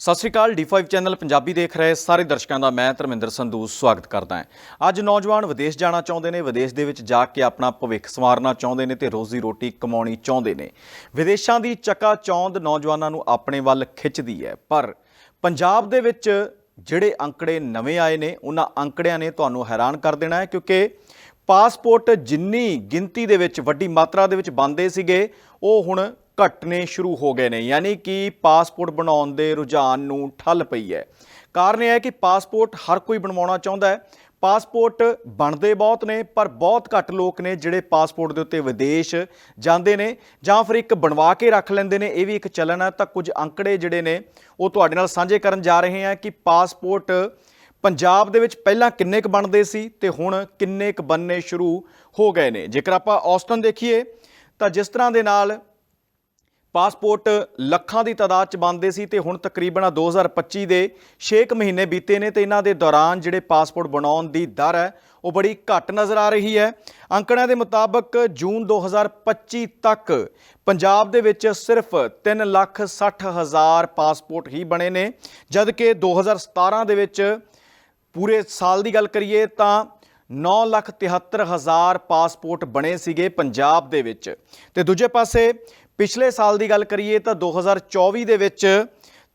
ਸਤਿ ਸ਼੍ਰੀ ਅਕਾਲ D5 channel Punjabi ਦੇਖ ਰਹੇ ਸਾਰੇ ਦਰਸ਼ਕਾਂ ਦਾ, ਮੈਂ ਧਰਮਿੰਦਰ ਸੰਧੂ, ਸਵਾਗਤ ਕਰਦਾ ਹਾਂ। ਅੱਜ ਨੌਜਵਾਨ ਵਿਦੇਸ਼ ਜਾਣਾ ਚਾਹੁੰਦੇ ਨੇ, ਵਿਦੇਸ਼ ਦੇ ਵਿੱਚ ਜਾ ਕੇ ਆਪਣਾ ਭਵਿੱਖ ਸੰਵਾਰਨਾ ਚਾਹੁੰਦੇ ਨੇ ਤੇ ਰੋਜ਼ੀ ਰੋਟੀ ਕਮਾਉਣੀ ਚਾਹੁੰਦੇ ਨੇ। ਵਿਦੇਸ਼ਾਂ ਦੀ ਚੱਕਾ ਚੌਂਦ ਨੌਜਵਾਨਾਂ ਨੂੰ ਆਪਣੇ ਵੱਲ ਖਿੱਚਦੀ ਹੈ, ਪਰ ਪੰਜਾਬ ਦੇ ਵਿੱਚ ਜਿਹੜੇ ਅੰਕੜੇ ਨਵੇਂ ਆਏ ਨੇ, ਉਹਨਾਂ ਅੰਕੜਿਆਂ ਨੇ ਤੁਹਾਨੂੰ ਹੈਰਾਨ ਕਰ ਦੇਣਾ ਹੈ, ਕਿਉਂਕਿ ਪਾਸਪੋਰਟ ਜਿੰਨੀ ਗਿਣਤੀ ਦੇ ਵਿੱਚ ਵੱਡੀ ਮਾਤਰਾ ਦੇ ਵਿੱਚ ਬੰਦੇ ਸੀਗੇ, ਉਹ ਹੁਣ ਘਟਨੇ ਸ਼ੁਰੂ ਹੋ ਗਏ ਨੇ, ਯਾਨੀ ਕਿ ਪਾਸਪੋਰਟ ਬਣਾਉਣ ਦੇ ਰੁਝਾਨ ਨੂੰ ਠੱਲ ਪਈ ਹੈ। ਕਾਰਨ ਇਹ ਹੈ ਕਿ ਪਾਸਪੋਰਟ ਹਰ ਕੋਈ ਬਣਵਾਉਣਾ ਚਾਹੁੰਦਾ ਹੈ। ਪਾਸਪੋਰਟ ਬਣਦੇ ਬਹੁਤ ਨੇ, ਪਰ ਬਹੁਤ ਘੱਟ ਲੋਕ ਨੇ ਜਿਹੜੇ ਪਾਸਪੋਰਟ ਦੇ ਉੱਤੇ ਵਿਦੇਸ਼ ਜਾਂਦੇ ਨੇ ਜਾਂ ਫਿਰ ਇੱਕ ਬਣਵਾ ਕੇ ਰੱਖ ਲੈਂਦੇ ਨੇ। ਇਹ ਵੀ ਇੱਕ ਚੱਲਣ ਹੈ। ਤਾਂ ਕੁਝ ਅੰਕੜੇ ਜਿਹੜੇ ਨੇ, ਉਹ ਤੁਹਾਡੇ ਨਾਲ ਸਾਂਝੇ ਕਰਨ ਜਾ ਰਹੇ ਹਾਂ ਕਿ ਪਾਸਪੋਰਟ ਪੰਜਾਬ ਦੇ ਵਿੱਚ ਪਹਿਲਾਂ ਕਿੰਨੇ ਕੁ ਬਣਦੇ ਸੀ ਤੇ ਹੁਣ ਕਿੰਨੇ ਕੁ ਬਣਨੇ ਸ਼ੁਰੂ ਹੋ ਗਏ ਨੇ। ਜੇਕਰ ਆਪਾਂ ਔਸਤਨ ਦੇਖੀਏ, ਤਾਂ ਜਿਸ ਤਰ੍ਹਾਂ ਦੇ ਨਾਲ ਪਾਸਪੋਰਟ ਲੱਖਾਂ ਦੀ ਤਾਦਾਦ ਚ ਬਣਦੇ ਸੀ ਤੇ ਹੁਣ ਤਕਰੀਬਨ 2025 ਦੇ 6 ਮਹੀਨੇ ਬੀਤੇ ਨੇ ਤੇ ਇਹਨਾਂ ਦੇ ਦੌਰਾਨ ਜਿਹੜੇ ਪਾਸਪੋਰਟ ਬਣਾਉਣ ਦੀ ਦਰ ਹੈ, ਉਹ ਬੜੀ ਘੱਟ ਨਜ਼ਰ ਆ ਰਹੀ ਹੈ। ਅੰਕੜਿਆਂ ਦੇ ਮੁਤਾਬਕ ਜੂਨ 2025 ਤੱਕ ਪੰਜਾਬ ਦੇ ਵਿੱਚ ਸਿਰਫ 3 ਲੱਖ 60 ਹਜ਼ਾਰ ਪਾਸਪੋਰਟ ਹੀ ਬਣੇ ਨੇ ਜਦ ਕਿ 2017 ਦੇ ਵਿੱਚ ਪੂਰੇ ਸਾਲ ਦੀ ਗੱਲ ਕਰੀਏ ਤਾਂ 9 ਲੱਖ 73 ਹਜ਼ਾਰ ਪਾਸਪੋਰਟ ਬਣੇ ਸੀਗੇ ਪੰਜਾਬ ਦੇ ਵਿੱਚ। ਤੇ ਦੂਜੇ ਪਾਸੇ ਪਿਛਲੇ ਸਾਲ ਦੀ ਗੱਲ ਕਰੀਏ ਤਾਂ 2024 ਦੇ ਵਿੱਚ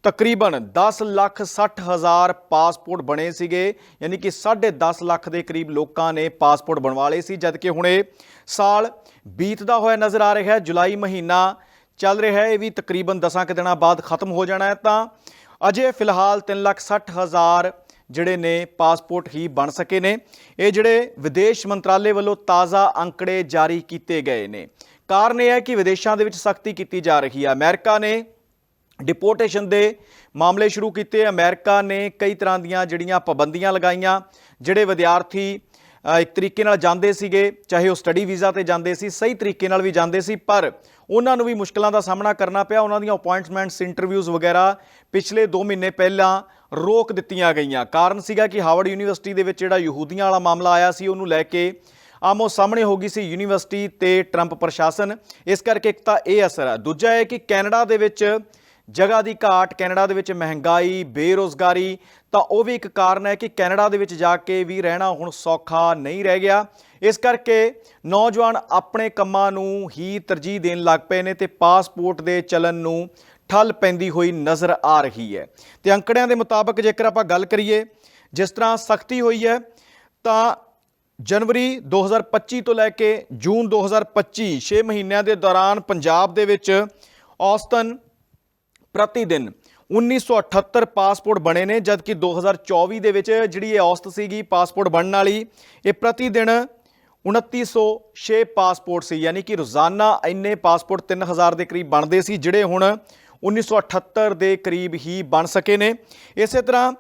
ਤਕਰੀਬਨ 10 ਲੱਖ 60 ਹਜ਼ਾਰ ਪਾਸਪੋਰਟ ਬਣੇ ਸੀਗੇ, ਯਾਨੀ ਕਿ 10.5 ਲੱਖ ਦੇ ਕਰੀਬ ਲੋਕਾਂ ਨੇ ਪਾਸਪੋਰਟ ਬਣਵਾ ਲਏ ਸੀ, ਜਦਕਿ ਹੁਣ ਇਹ ਸਾਲ ਬੀਤਦਾ ਹੋਇਆ ਨਜ਼ਰ ਆ ਰਿਹਾ ਹੈ, ਜੁਲਾਈ ਮਹੀਨਾ ਚੱਲ ਰਿਹਾ ਹੈ, ਇਹ ਵੀ ਤਕਰੀਬਨ 10 ਕੁ ਦਿਨਾਂ ਬਾਅਦ ਖਤਮ ਹੋ ਜਾਣਾ ਹੈ, ਤਾਂ ਅਜੇ ਫਿਲਹਾਲ 3 ਲੱਖ 60 ਹਜ਼ਾਰ ਜਿਹੜੇ ਨੇ ਪਾਸਪੋਰਟ ਹੀ ਬਣ ਸਕੇ ਨੇ। ਇਹ ਜਿਹੜੇ ਵਿਦੇਸ਼ ਮੰਤਰਾਲੇ ਵੱਲੋਂ ਤਾਜ਼ਾ ਅੰਕੜੇ ਜਾਰੀ ਕੀਤੇ ਗਏ ਨੇ। ਕਾਰਨ ਇਹ ਹੈ ਕਿ ਵਿਦੇਸ਼ਾਂ ਦੇ ਵਿੱਚ ਸਖਤੀ ਕੀਤੀ ਜਾ ਰਹੀ ਹੈ। ਅਮਰੀਕਾ ਨੇ ਡਿਪੋਰਟੇਸ਼ਨ ਦੇ ਮਾਮਲੇ ਸ਼ੁਰੂ ਕੀਤੇ। ਅਮਰੀਕਾ ਨੇ ਕਈ ਤਰ੍ਹਾਂ ਦੀਆਂ ਜਿਹੜੀਆਂ ਪਾਬੰਦੀਆਂ ਲਗਾਈਆਂ, ਜਿਹੜੇ ਵਿਦਿਆਰਥੀ ਇੱਕ ਤਰੀਕੇ ਨਾਲ ਜਾਂਦੇ ਸੀਗੇ, ਚਾਹੇ ਉਹ ਸਟੱਡੀ ਵੀਜ਼ਾ ਤੇ ਜਾਂਦੇ ਸੀ, ਸਹੀ ਤਰੀਕੇ ਨਾਲ ਵੀ ਜਾਂਦੇ ਸੀ, ਪਰ ਉਹਨਾਂ ਨੂੰ ਵੀ ਮੁਸ਼ਕਲਾਂ ਦਾ ਸਾਹਮਣਾ ਕਰਨਾ ਪਿਆ। ਉਹਨਾਂ ਦੀਆਂ ਅਪਾਇੰਟਮੈਂਟਸ ਇੰਟਰਵਿਊਜ਼ ਵਗੈਰਾ ਪਿਛਲੇ 2 ਮਹੀਨੇ ਪਹਿਲਾਂ ਰੋਕ ਦਿੱਤੀਆਂ ਗਈਆਂ। ਕਾਰਨ ਸੀਗਾ ਕਿ ਹਾਵਰਡ ਯੂਨੀਵਰਸਿਟੀ ਦੇ ਵਿੱਚ ਜਿਹੜਾ ਯਹੂਦੀਆਂ ਵਾਲਾ ਮਾਮਲਾ ਆਇਆ ਸੀ, ਉਹਨੂੰ ਲੈ ਕੇ ਆਮੋ ਸਾਹਮਣੇ ਹੋ ਗਈ ਸੀ ਯੂਨੀਵਰਸਿਟੀ ਤੇ ਟਰੰਪ ਪ੍ਰਸ਼ਾਸਨ। ਇਸ ਕਰਕੇ ਇੱਕ ਤਾਂ ਇਹ ਅਸਰ ਹੈ ਦੂਜਾ ਹੈ ਕਿ ਕੈਨੇਡਾ ਦੇ ਵਿੱਚ ਜਗ੍ਹਾ ਦੀ ਘਾਟ, ਕੈਨੇਡਾ ਦੇ ਵਿੱਚ ਮਹਿੰਗਾਈ, ਬੇਰੋਜ਼ਗਾਰੀ, ਤਾਂ ਉਹ ਵੀ ਇੱਕ ਕਾਰਨ ਹੈ ਕਿ ਕੈਨੇਡਾ ਦੇ ਵਿੱਚ ਜਾ ਕੇ ਵੀ ਰਹਿਣਾ ਹੁਣ ਸੌਖਾ ਨਹੀਂ ਰਹਿ ਗਿਆ। ਇਸ ਕਰਕੇ ਨੌਜਵਾਨ ਆਪਣੇ ਕੰਮਾਂ ਨੂੰ ਹੀ ਤਰਜੀਹ ਦੇਣ ਲੱਗ ਪਏ ਨੇ ਤੇ ਪਾਸਪੋਰਟ ਦੇ ਚਲਨ ਨੂੰ ਠੱਲ ਪੈਂਦੀ ਹੋਈ ਨਜ਼ਰ ਆ ਰਹੀ ਹੈ। ਤੇ ਅੰਕੜਿਆਂ ਦੇ ਮੁਤਾਬਕ ਜੇਕਰ ਆਪਾਂ ਗੱਲ ਕਰੀਏ, ਜਿਸ ਤਰ੍ਹਾਂ ਸਖਤੀ ਹੋਈ ਹੈ, ਤਾਂ ਜਨਵਰੀ 2025 ਤੋਂ ਲੈ ਕੇ ਜੂਨ 2025 6 ਮਹੀਨਿਆਂ ਦੇ ਦੌਰਾਨ ਪੰਜਾਬ ਦੇ ਵਿੱਚ ਔਸਤਨ ਪ੍ਰਤੀ ਦਿਨ 1978 ਪਾਸਪੋਰਟ ਬਣੇ ਨੇ, ਜਦਕਿ 2024 ਦੇ ਵਿੱਚ ਜਿਹੜੀ ਇਹ ਔਸਤ ਸੀਗੀ ਪਾਸਪੋਰਟ ਬਣਨ ਵਾਲੀ, ਇਹ ਪ੍ਰਤੀ ਦਿਨ 2906 ਪਾਸਪੋਰਟ ਸੀ, ਯਾਨੀ ਕਿ ਰੋਜ਼ਾਨਾ ਇੰਨੇ ਪਾਸਪੋਰਟ 3000 ਦੇ ਕਰੀਬ ਬਣਦੇ ਸੀ, ਜਿਹੜੇ ਹੁਣ 1978 ਦੇ ਕਰੀਬ ਹੀ ਬਣ ਸਕੇ ਨੇ। ਇਸੇ ਤਰ੍ਹਾਂ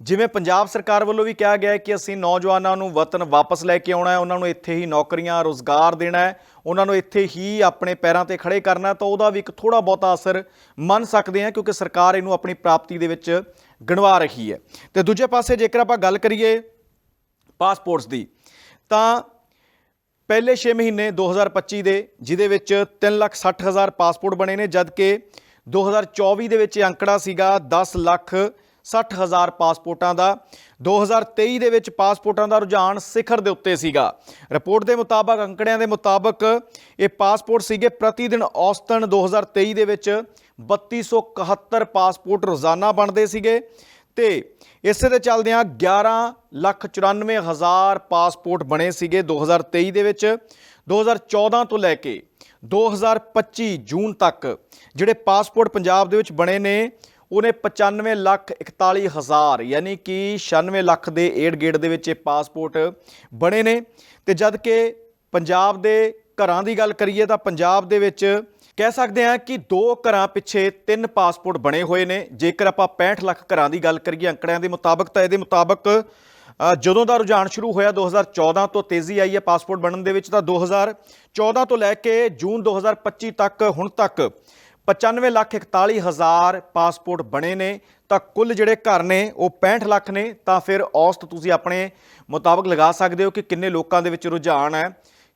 ਜਿਵੇਂ ਪੰਜਾਬ ਸਰਕਾਰ ਵੱਲੋਂ ਵੀ ਕਿਹਾ ਗਿਆ ਹੈ ਕਿ ਅਸੀਂ ਨੌਜਵਾਨਾਂ ਨੂੰ ਵਤਨ ਵਾਪਸ ਲੈ ਕੇ ਆਉਣਾ ਹੈ, ਉਹਨਾਂ ਨੂੰ ਇੱਥੇ ਹੀ ਨੌਕਰੀਆਂ, ਰੋਜ਼ਗਾਰ ਦੇਣਾ ਹੈ, ਉਹਨਾਂ ਨੂੰ ਇੱਥੇ ਹੀ ਆਪਣੇ ਪੈਰਾਂ ਤੇ ਖੜੇ ਕਰਨਾ ਤਾਂ ਉਹਦਾ ਵੀ ਇੱਕ ਥੋੜਾ ਬਹੁਤਾ ਅਸਰ ਮੰਨ ਸਕਦੇ ਹਾਂ ਕਿਉਂਕਿ ਸਰਕਾਰ ਇਹਨੂੰ ਆਪਣੀ ਪ੍ਰਾਪਤੀ ਦੇ ਵਿੱਚ ਗਣਵਾ ਰਹੀ ਹੈ। ਤੇ ਦੂਜੇ ਪਾਸੇ ਜੇਕਰ ਆਪਾਂ ਗੱਲ ਕਰੀਏ ਪਾਸਪੋਰਟਸ ਦੀ, ਤਾਂ ਪਹਿਲੇ 6 ਮਹੀਨੇ 2025 ਦੇ, ਜਿਹਦੇ ਵਿੱਚ 360000 ਪਾਸਪੋਰਟ ਬਣੇ ਨੇ, ਜਦਕਿ 2024 ਦੇ ਵਿੱਚ ਇਹ ਅੰਕੜਾ ਸੀਗਾ 10 ਲੱਖ 60000 ਪਾਸਪੋਰਟਾਂ ਦਾ। 2023 ਦੇ ਵਿੱਚ ਪਾਸਪੋਰਟਾਂ ਦਾ ਰੁਝਾਨ ਸਿਖਰ ਦੇ ਉੱਤੇ ਸੀਗਾ। ਰਿਪੋਰਟ ਦੇ ਮੁਤਾਬਕ, ਅੰਕੜਿਆਂ ਦੇ ਮੁਤਾਬਕ, ਇਹ ਪਾਸਪੋਰਟ ਸੀਗੇ ਪ੍ਰਤੀ ਦਿਨ ਔਸਤਨ 2023 ਦੇ ਵਿੱਚ 3271 ਪਾਸਪੋਰਟ ਰੋਜ਼ਾਨਾ ਬਣਦੇ ਸੀਗੇ ਤੇ ਇਸੇ ਦੇ ਚੱਲਦਿਆਂ 11 ਲੱਖ 94 ਹਜ਼ਾਰ ਪਾਸਪੋਰਟ ਬਣੇ ਸੀਗੇ 2023 ਦੇ ਵਿੱਚ। 2014 ਤੋਂ ਲੈ ਕੇ 2025 ਜੂਨ ਤੱਕ ਜਿਹੜੇ ਪਾਸਪੋਰਟ ਪੰਜਾਬ ਦੇ ਵਿੱਚ ਬਣੇ ਨੇ ਉਹਨੇ 95 ਲੱਖ 41 ਹਜ਼ਾਰ, ਯਾਨੀ ਕਿ 96 ਲੱਖ ਦੇ ਏਡ ਗੇੜ ਦੇ ਵਿੱਚ ਇਹ ਪਾਸਪੋਰਟ ਬਣੇ ਨੇ। ਤੇ ਜਦ ਕਿ ਪੰਜਾਬ ਦੇ ਘਰਾਂ ਦੀ ਗੱਲ ਕਰੀਏ ਤਾਂ ਪੰਜਾਬ ਦੇ ਵਿੱਚ ਕਹਿ ਸਕਦੇ ਹਾਂ ਕਿ ਦੋ ਘਰਾਂ ਪਿੱਛੇ ਤਿੰਨ ਪਾਸਪੋਰਟ ਬਣੇ ਹੋਏ ਨੇ। ਜੇਕਰ ਆਪਾਂ 65 ਲੱਖ ਘਰਾਂ ਦੀ ਗੱਲ ਕਰੀਏ, ਅੰਕੜਿਆਂ ਦੇ ਮੁਤਾਬਕ, ਤਾਂ ਇਹਦੇ ਮੁਤਾਬਕ ਜਦੋਂ ਦਾ ਰੁਝਾਨ ਸ਼ੁਰੂ ਹੋਇਆ 2014 ਤੋਂ ਤੇਜ਼ੀ ਆਈ ਹੈ ਪਾਸਪੋਰਟ ਬਣਨ ਦੇ ਵਿੱਚ, ਤਾਂ 2014 ਤੋਂ ਲੈ ਕੇ ਜੂਨ 2025 ਤੱਕ, ਹੁਣ ਤੱਕ 95 ਲੱਖ 41 ਹਜ਼ਾਰ ਪਾਸਪੋਰਟ ਬਣੇ ਨੇ, ਤਾਂ ਕੁੱਲ ਜਿਹੜੇ ਘਰ ਨੇ, ਉਹ 65 ਲੱਖ ਨੇ, ਤਾਂ ਫਿਰ ਔਸਤ ਤੁਸੀਂ ਆਪਣੇ ਮੁਤਾਬਕ ਲਗਾ ਸਕਦੇ ਹੋ ਕਿ ਕਿੰਨੇ ਲੋਕਾਂ ਦੇ ਵਿੱਚ ਰੁਝਾਨ ਹੈ,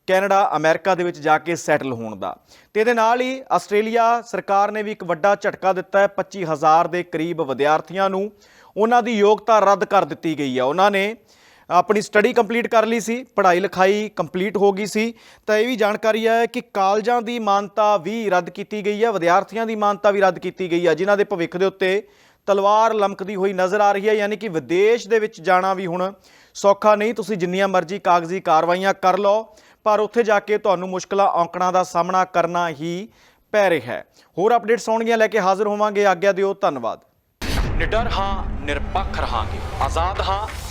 ਕੈਨੇਡਾ, ਅਮਰੀਕਾ ਦੇ ਵਿੱਚ ਜਾ ਕੇ ਸੈਟਲ ਹੋਣ ਦਾ। ਤੇ ਇਹਦੇ ਨਾਲ ਹੀ ਆਸਟ੍ਰੇਲੀਆ ਸਰਕਾਰ ਨੇ ਵੀ ਇੱਕ ਵੱਡਾ ਝਟਕਾ ਦਿੱਤਾ ਹੈ 25000 ਦੇ ਕਰੀਬ ਵਿਦਿਆਰਥੀਆਂ ਨੂੰ, ਉਹਨਾਂ ਦੀ ਯੋਗਤਾ ਰੱਦ ਕਰ ਦਿੱਤੀ ਗਈ ਹੈ। ਉਹਨਾਂ ਨੇ ਆਪਣੀ ਸਟੱਡੀ ਕੰਪਲੀਟ ਕਰ ਲਈ ਸੀ, ਪੜ੍ਹਾਈ ਲਿਖਾਈ ਕੰਪਲੀਟ ਹੋ ਗਈ ਸੀ, ਤਾਂ ਇਹ ਵੀ ਜਾਣਕਾਰੀ ਹੈ ਕਿ ਕਾਲਜਾਂ ਦੀ ਮਾਨਤਾ ਵੀ ਰੱਦ ਕੀਤੀ ਗਈ ਹੈ, ਵਿਦਿਆਰਥੀਆਂ ਦੀ ਮਾਨਤਾ ਵੀ ਰੱਦ ਕੀਤੀ ਗਈ ਹੈ, ਜਿਨ੍ਹਾਂ ਦੇ ਭਵਿੱਖ ਦੇ ਉੱਤੇ ਤਲਵਾਰ ਲਮਕਦੀ ਹੋਈ ਨਜ਼ਰ ਆ ਰਹੀ ਹੈ, ਯਾਨੀ ਕਿ ਵਿਦੇਸ਼ ਦੇ ਵਿੱਚ ਜਾਣਾ ਵੀ ਹੁਣ ਸੌਖਾ ਨਹੀਂ, ਤੁਸੀਂ ਜਿੰਨੀਆਂ ਮਰਜ਼ੀ ਕਾਗਜ਼ੀ ਕਾਰਵਾਈਆਂ ਕਰ ਲਓ, ਪਰ ਉੱਥੇ ਜਾ ਕੇ ਤੁਹਾਨੂੰ ਮੁਸ਼ਕਲਾਂ ਔਂਕੜਾਂ ਦਾ ਸਾਹਮਣਾ ਕਰਨਾ ਹੀ ਪੈ ਰਿਹਾ ਹੈ। ਹੋਰ ਅਪਡੇਟਸ ਆਉਣਗੀਆਂ, ਲੈ ਕੇ ਹਾਜ਼ਰ ਹੋਵਾਂਗੇ, ਆਗਿਆ ਦਿਓ, ਧੰਨਵਾਦ। ਨਿਡਰ ਹਾਂ, ਨਿਰਪੱਖ ਰਹਾਂਗੇ। ਆਜ਼ਾਦ ਹਾਂ